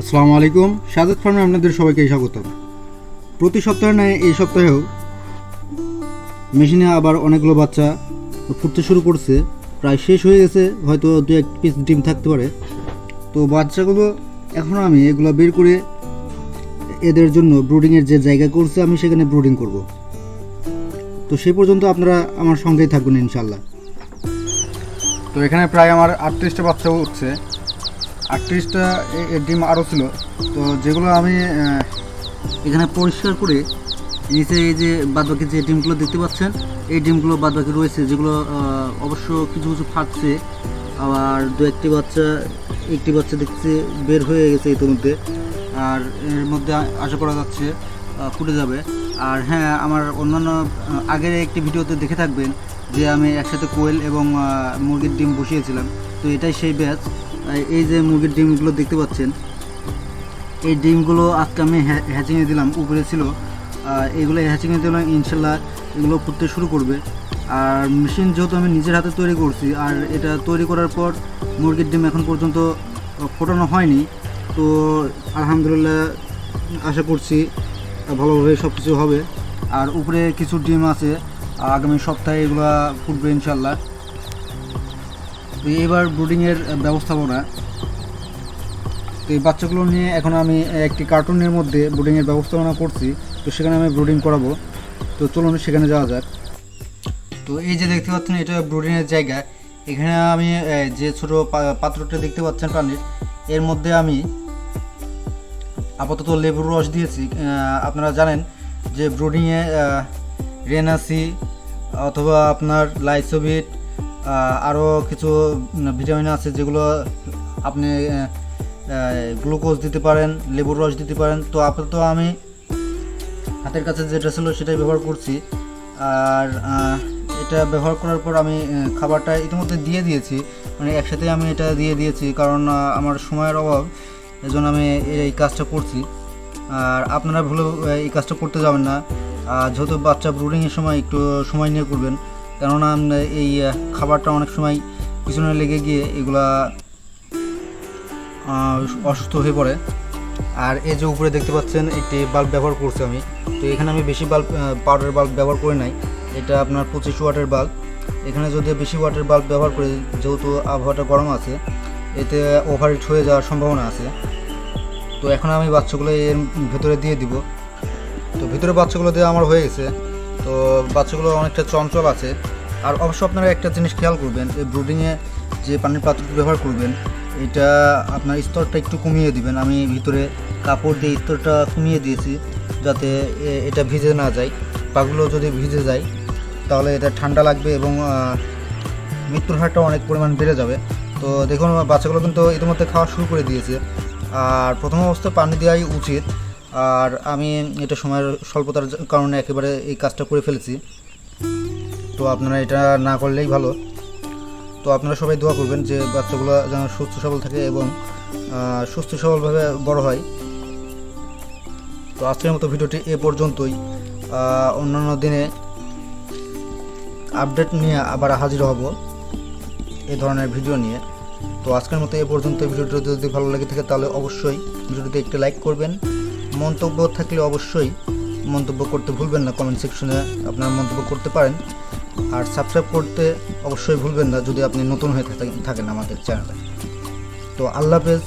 আসসালামু আলাইকুম, সাজাদ ফার্মে আপনাদের সবাইকে স্বাগত প্রতি সপ্তাহে নয় এই সপ্তাহেও মেশিনে আবার অনেকগুলো বাচ্চা ফুটতে শুরু করছে। প্রায় শেষ হয়ে গেছে, হয়তো দু এক পিস ডিম থাকতে পারে। তো বাচ্চাগুলো এখন আমি এগুলো বের করে এদের জন্য ব্রুডিংয়ের যে জায়গা করছে, আমি সেখানে ব্রুডিং করব। তো সে পর্যন্ত আপনারা আমার সঙ্গেই থাকবেন ইনশাল্লাহ তো এখানে প্রায় আমার আটত্রিশটা বাচ্চা উঠছে। আটত্রিশটা ডিম আরও ছিল। তো যেগুলো আমি এখানে পরিষ্কার করে নিচে এই যে বাদবাকি যে ডিমগুলো দেখতে পাচ্ছেন, এই ডিমগুলো বাদবাকি রয়েছে, যেগুলো অবশ্য কিছু কিছু ফাটছে। আবার দু একটি বাচ্চা একটি বাচ্চা দেখছে বের হয়ে গেছে ইতিমধ্যে। আর এর মধ্যে আশা করা যাচ্ছে ফুটে যাবে। আর হ্যাঁ আমার অন্যান্য আগের একটি ভিডিওতে দেখে থাকবেন যে আমি একসাথে কোয়েল এবং মুরগির ডিম বসিয়েছিলাম। তো এটাই সেই ব্যাচ। এই যে মুরগির ডিমগুলো দেখতে পাচ্ছেন, এই ডিমগুলো আজকে আমি হ্যা- হ্যাচিংয়ে দিলাম। উপরে ছিল। এগুলো হ্যাচিংয়ে দিলাম ইনশাল্লাহ এগুলো ফুটতে শুরু করবে। আর মেশিন যেহেতু আমি নিজের হাতে তৈরি করছি, আর এটা তৈরি করার পর মুরগির ডিম এখন পর্যন্ত ফোটানো হয়নি। তো আলহামদুলিল্লাহ আশা করছি ভালোভাবে সব কিছু হবে। আর উপরে কিছু ডিম আছে। আগামী সপ্তাহে এগুলো ফুটবে ইনশাল্লাহ তো এবার ব্রুডিংয়ের ব্যবস্থাপনা। তো এই বাচ্চাগুলো নিয়ে এখন আমি একটি কার্টুনের মধ্যে ব্রুডিংয়ের ব্যবস্থাপনা করছি। তো সেখানে আমি ব্রুডিং করাবো। তো চলুন সেখানে যাওয়া যাক। তো এই যে দেখতে পাচ্ছেন, এটা ব্রুডিংয়ের জায়গা। এখানে আমি যে ছোট পাত্রটা দেখতে পাচ্ছেন পানির এর মধ্যে আমি আপাতত লেবুর রস দিয়েছি। আপনারা জানেন যে ব্রুডিংয়ে রেনাসি অথবা আপনার লাইসোভিট আরও কিছু ভিটামিন আছে যেগুলো আপনি গ্লুকোজ দিতে পারেন, লেবুর রস দিতে পারেন। তো আপাতত আমি হাতের কাছে যেটা ছিল সেটাই ব্যবহার করছি। আর এটা ব্যবহার করার পর আমি খাবারটা ইতিমধ্যে দিয়ে দিয়েছি। মানে একসাথে আমি এটা দিয়ে দিয়েছি কারণ আমার সময়ের অভাব, এজন্য আমি এই কাজটা করছি। আর আপনারা ভুলে এই কাজটা করতে যাবেন না। যেহেতু বাচ্চা ব্রুডিংয়ের সময় একটু সময় নিয়ে করবেন, কেননা এই খাবারটা অনেক সময় পিছনে লেগে গিয়ে এগুলা অসুস্থ হয়ে পড়ে। আর এই যে উপরে দেখতে পাচ্ছেন, একটি বাল্ব ব্যবহার করছি আমি। তো এখানে আমি বেশি বাল্ব পাউডার বাল্ব ব্যবহার করে নাই। এটা আপনার পঁচিশ ওয়াটের বাল্ব এখানে যদি বেশি ওয়াটের বাল্ব ব্যবহার করি, যেহেতু আবহাওয়াটা গরম আছে, এতে ওভারহিট হয়ে যাওয়ার সম্ভাবনা আছে। তো এখন আমি বাচ্চাগুলো এর ভেতরে দিয়ে দিব। তো ভিতরে বাচ্চাগুলো দিয়ে আমার হয়ে গেছে। তো বাচ্চাগুলো অনেকটা চঞ্চল আছে। আর অবশ্য আপনারা একটা জিনিস খেয়াল করবেন, এই ব্রুডিংয়ে যে পানির পাত্রটি ব্যবহার করবেন, এটা আপনার স্তরটা একটু কমিয়ে দিবেন। আমি ভিতরে কাপড় দিয়ে স্তরটা কমিয়ে দিয়েছি যাতে এটা ভিজে না যায়। পাগুলো যদি ভিজে যায়, তাহলে এটা ঠান্ডা লাগবে এবং মৃত্যুর হারটা অনেক পরিমাণ বেড়ে যাবে। তো দেখুন, বাচ্চাগুলো কিন্তু ইতিমধ্যে খাওয়া শুরু করে দিয়েছে। আর প্রথম অবস্থায় পানি দেওয়াই উচিত। আর আমি এটা সময়ের স্বল্পতার কারণে একেবারে এই কাজটা করে ফেলেছি। তো আপনারা এটা না করলেই ভালো। তো আপনারা সবাই দোয়া করবেন যে বাচ্চাগুলো যেন সুস্থ সবল থাকে এবং সুস্থ সবলভাবে বড় হয়। তো আজকের মতো ভিডিওটি এ পর্যন্তই। অন্যান্য দিনে আপডেট নিয়ে আবার হাজির হব এই ধরনের ভিডিও নিয়ে। তো আজকের মতো এ পর্যন্ত ভিডিওটি যদি ভালো লেগে থাকে তাহলে অবশ্যই ভিডিওটিতে একটি লাইক করবেন। মন্তব্য থাকলে অবশ্যই মন্তব্য করতে ভুলবেন না কমেন্ট সেকশনে আপনারা মন্তব্য করতে পারেন। আর সাবস্ক্রাইব করতে অবশ্যই ভুলবেন না, যদি আপনি নতুন হয়ে থাকেন আমাদের চ্যানেলে তো আল্লাহ হাফেজ।